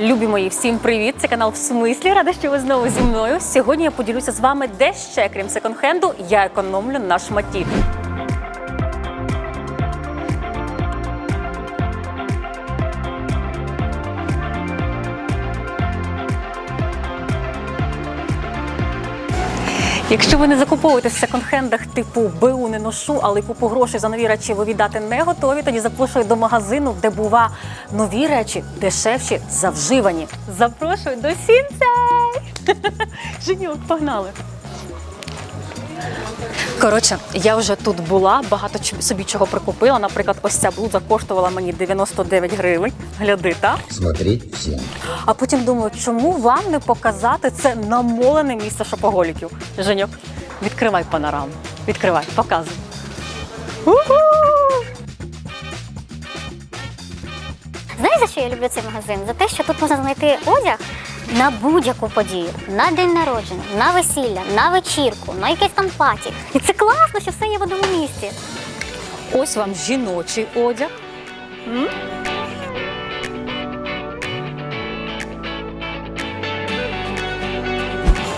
Любі мої, всім привіт! Це канал в смислі. Рада, що ви знову зі мною. Сьогодні я поділюся з вами, де ще, крім секонд-хенду, я економлю на шматі. Якщо ви не закуповуєте в секонд-хендах типу БУ не ношу, але купу грошей за нові речі ви віддати не готові, тоді запрошую до магазину, де бува нові речі дешевші за вживані. Запрошую до сінцей! Женюк, погнали! Коротше, я вже тут була, багато собі чого прикупила. Наприклад, ось ця блуза коштувала мені 99 гривень. Гляди, так? Смотреть всем. А потім думаю, чому вам не показати це намолене місце шопоголіків? Женьок, відкривай панораму. Відкривай, показуй. У-ху! Знаєш, за що я люблю цей магазин? За те, що тут можна знайти одяг на будь-яку подію, на день народження, на весілля, на вечірку, на якесь там паті. І це класно, що все є в одному місці. Ось вам жіночий одяг. М?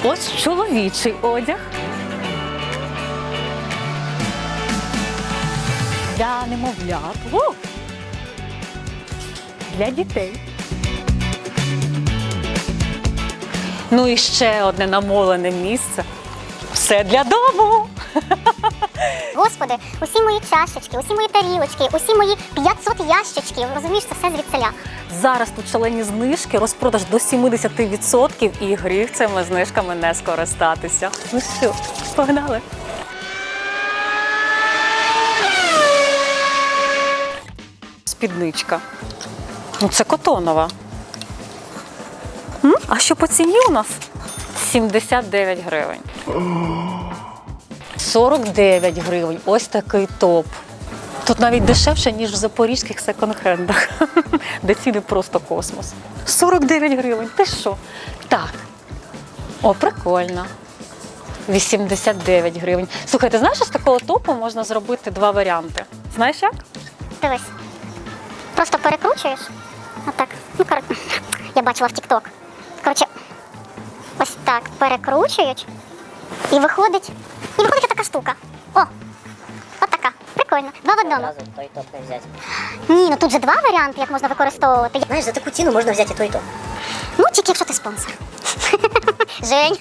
Ось чоловічий одяг. Для немовлят. Для дітей. Ну і ще одне намолене місце. Все для дому. Господи, усі мої чашечки, усі мої тарілочки, усі мої 500 ящичків. Розумієш, це все звідсиля. Зараз тут шалені знижки, розпродаж до 70% і гріх цими знижками не скористатися. Ну що, погнали. Спідничка. Ну, це котонова. М? А що по ціні у нас? 79 гривень. 49 гривень. Ось такий топ. Тут навіть дешевше, ніж в запорізьких секонд-хендах, де ціни просто космос. 49 гривень. Ти що? Так. О, прикольно. 89 гривень. Слухай, ти знаєш, з такого топу можна зробити два варіанти. Знаєш як? Дивись. Просто перекручуєш. Отак. Ну, кор... Я бачила в TikTok. Коротше, ось так перекручують. І виходить. І виходить така штука. О! Отака. Прикольно. Два в одному. Одразу той топ не взяти. Ні, ну тут же два варіанти, як можна використовувати. Знаєш, за таку ціну можна взяти і той і топ. Ну, тільки якщо ти спонсор. Жень.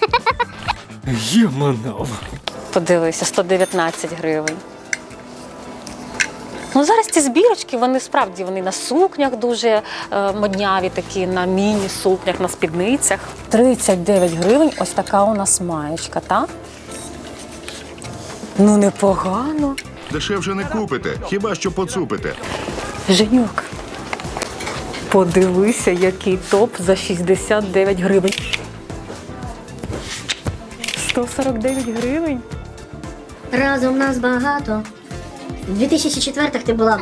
Єманов. Подивися, 119 гривень. Ну, зараз ці збірочки, вони справді вони на сукнях дуже е, модняві, такі на міні-сукнях, на спідницях. 39 гривень, ось така у нас маєчка, так? Ну, непогано. Дешевше не купите, хіба що поцупите. Женюк, подивися, який топ за 69 гривень. 149 гривень. Разом нас багато. В 2004-х ти була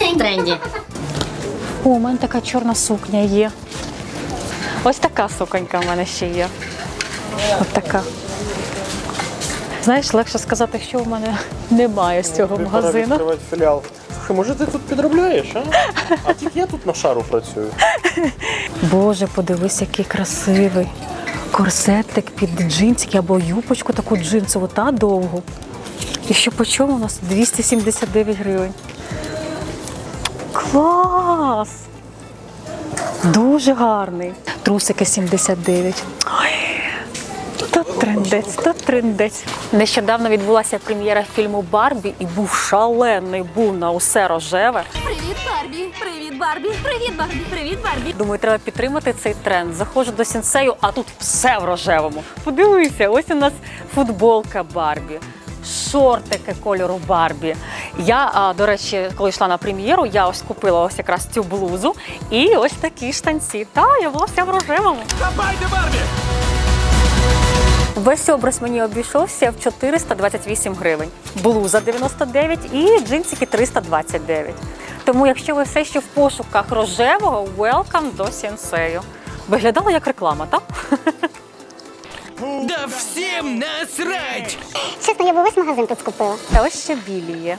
в тренді. О, у мене така чорна сукня є. Ось така суконька в мене ще є. Ось така. Знаєш, легше сказати, що в мене немає з цього Тобі пора магазину. відкривати філіал. Слухай, може ти тут підробляєш, а? А тільки я тут на шару працюю. Боже, подивись, який красивий. Корсетик під джинсики або юбочку таку джинсову та довгу. І що по чому у нас? 279 гривень. Клас! Дуже гарний. Трусики 79. Ой, то трендець, то трендець. Нещодавно відбулася прем'єра фільму Барбі і був шалений був на усе рожеве. Привіт, Барбі! Привіт, Барбі! Привіт, Барбі! Привіт, Барбі! Думаю, треба підтримати цей тренд. Заходжу до сенсею, а тут все в рожевому. Подивися, ось у нас футболка Барбі. Шортики кольору Барбі. Я, а, до речі, коли йшла на прем'єру, я ось купила ось якраз цю блузу і ось такі штанці. Та я була вся в рожевому. Весь образ мені обійшовся в 428 гривень. Блуза 99 і джинсики 329. Тому, якщо ви все ще в пошуках рожевого, welcome до сенсею. Виглядало як реклама, так? Да всім насрать! Чесно, я би весь магазин тут скупила. Та ось ще білі є.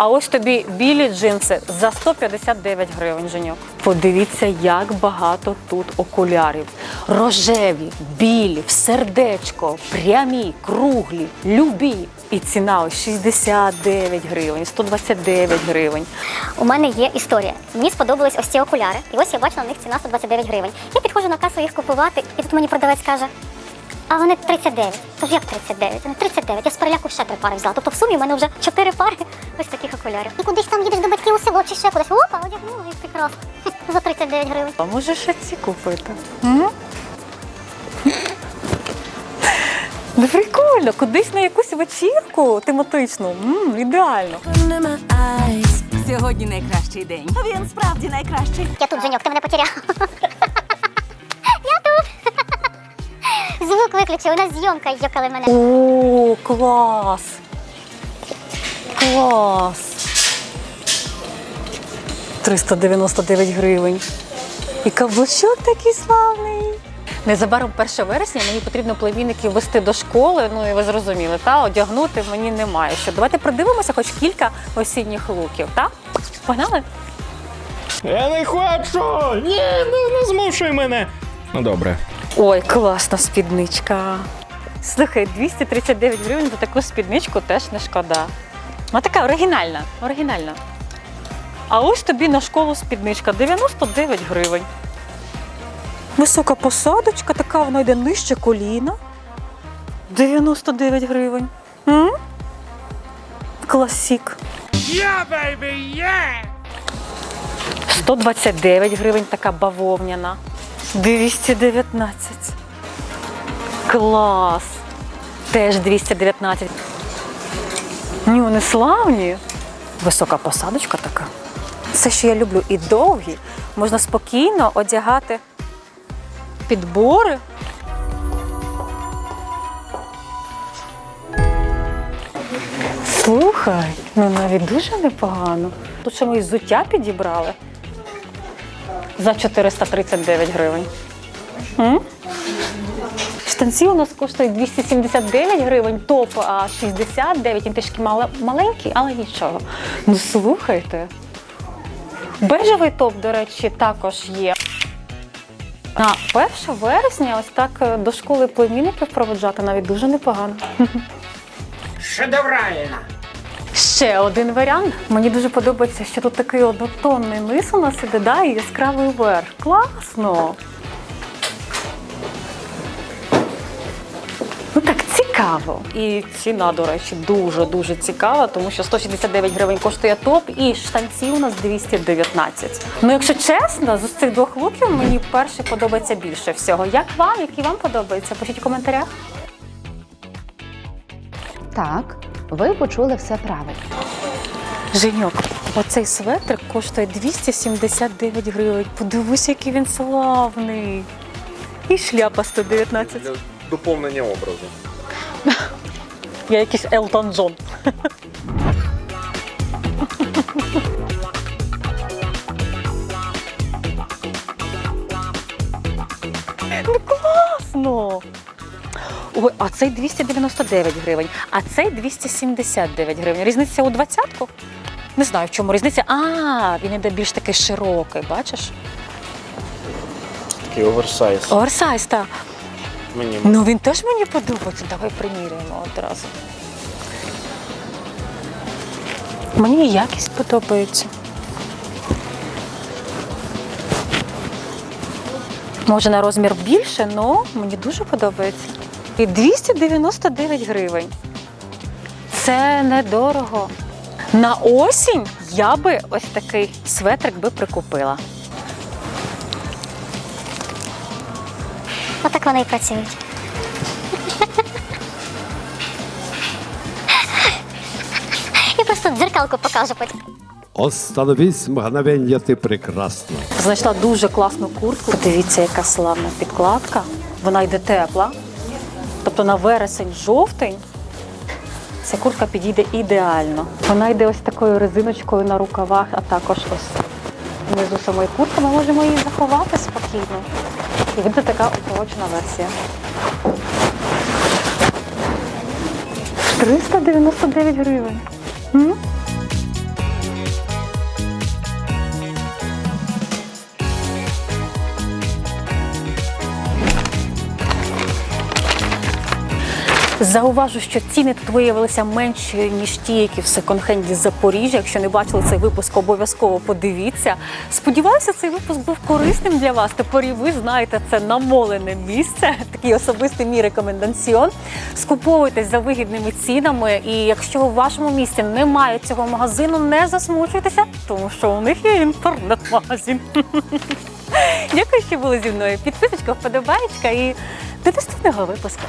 А ось тобі білі джинси за 159 гривень, Женьок. Подивіться, як багато тут окулярів. Рожеві, білі, в сердечко, прямі, круглі, любі. І ціна ось 69 гривень, 129 гривень. У мене є історія. Мені сподобались ось ці окуляри, і ось я бачила на них ціна 129 гривень. Я підходжу на касу їх купувати, і тут мені продавець каже. А вони 39. Тож як 39? Вони 39. Я з переляку ще три пари взяла. Тобто в сумі в мене вже чотири пари ось таких окулярів. І кудись там їдеш до батьків у село чи ще кудись. Опа, одягнула і прекрасно. За 39 гривень. А може ще ці купити? М? Ну, прикольно, кудись на якусь вечірку тематичну. М, ідеально. Сьогодні найкращий день. Він справді найкращий. Я тут, Женьок, ти мене потеряв. Звук виключив, у нас зйомка йокали мене. О, клас! Клас! 399 гривень. І каблучок такий славний. Незабаром 1 вересня мені потрібно племінників вести до школи. Ну і ви зрозуміли, та одягнути мені немає. Що давайте придивимося хоч кілька осінніх луків, так? Погнали? Я не хочу! Ні, не, не змушуй мене. Ну добре. Ой, класна спідничка. Слухай, 239 гривень за таку спідничку теж не шкода. Вона така оригінальна, оригінальна. А ось тобі на школу спідничка 99 гривень. Висока посадочка, така вона йде нижче коліна. 99 гривень. М? Класік. Yeah, baby, yeah! 129 гривень така бавовняна. 219. Клас. Теж 219. Ні, вони славні. Висока посадочка така. Це, що я люблю, і довгі. Можна спокійно одягати підбори. Слухай, ну навіть дуже непогано. Тут ще ми взуття підібрали за 439 гривень. М? Штанці у нас коштують 279 гривень, топ а 69, він трішки мал- маленький, але нічого. Ну слухайте. Бежевий топ, до речі, також є. На 1 вересня ось так е, до школи племінників проводжати навіть дуже непогано. Шедеврально! Ще один варіант. Мені дуже подобається, що тут такий однотонний низ у нас іде, да, і яскравий верх. Класно. Ну так цікаво. І ціна, до речі, дуже-дуже цікава, тому що 169 гривень коштує топ, і штанці у нас 219. Ну, якщо чесно, з цих двох луків мені перший подобається більше всього. Як вам, які вам подобаються? Пишіть у коментарях. Так, ви почули все правильно. Женьок, оцей светрик коштує 279 гривень. Подивись, який він славний. І шляпа 119. Для доповнення образу. Я якийсь Елтон Джон. Ну класно! Ой, а цей 299 гривень, а цей 279 гривень. Різниця у двадцятку? Не знаю, в чому різниця. А, він іде більш такий широкий, бачиш? Такий оверсайз. Оверсайз, так. Мені Ну він теж мені подобається. Давай приміряємо одразу. Мені і якість подобається. Може на розмір більше, але мені дуже подобається. І 299 гривень. Це недорого. На осінь я би ось такий светрик би прикупила. Отак вони і працюють. Я просто дзеркалку покажу потім. Остановись, мгновенье, ты прекрасна. Знайшла дуже класну куртку. Подивіться, яка славна підкладка. Вона йде тепла. Тобто на вересень, жовтень ця куртка підійде ідеально. Вона йде ось такою резиночкою на рукавах, а також ось внизу самої куртки. Ми можемо її заховати спокійно. І буде така укорочена версія. 399 гривень. Зауважу, що ціни тут виявилися менші, ніж ті, які в секонд-хенді Запоріжжя. Якщо не бачили цей випуск, обов'язково подивіться. Сподіваюся, цей випуск був корисним для вас. Тепер і ви знаєте це намолене місце, такий особистий мій рекомендаціон. Скуповуйтесь за вигідними цінами. І якщо у вашому місті немає цього магазину, не засмучуйтеся, тому що у них є інтернет-магазин. Дякую, що були зі мною. Підписочка, вподобаєчка і до наступного випуску.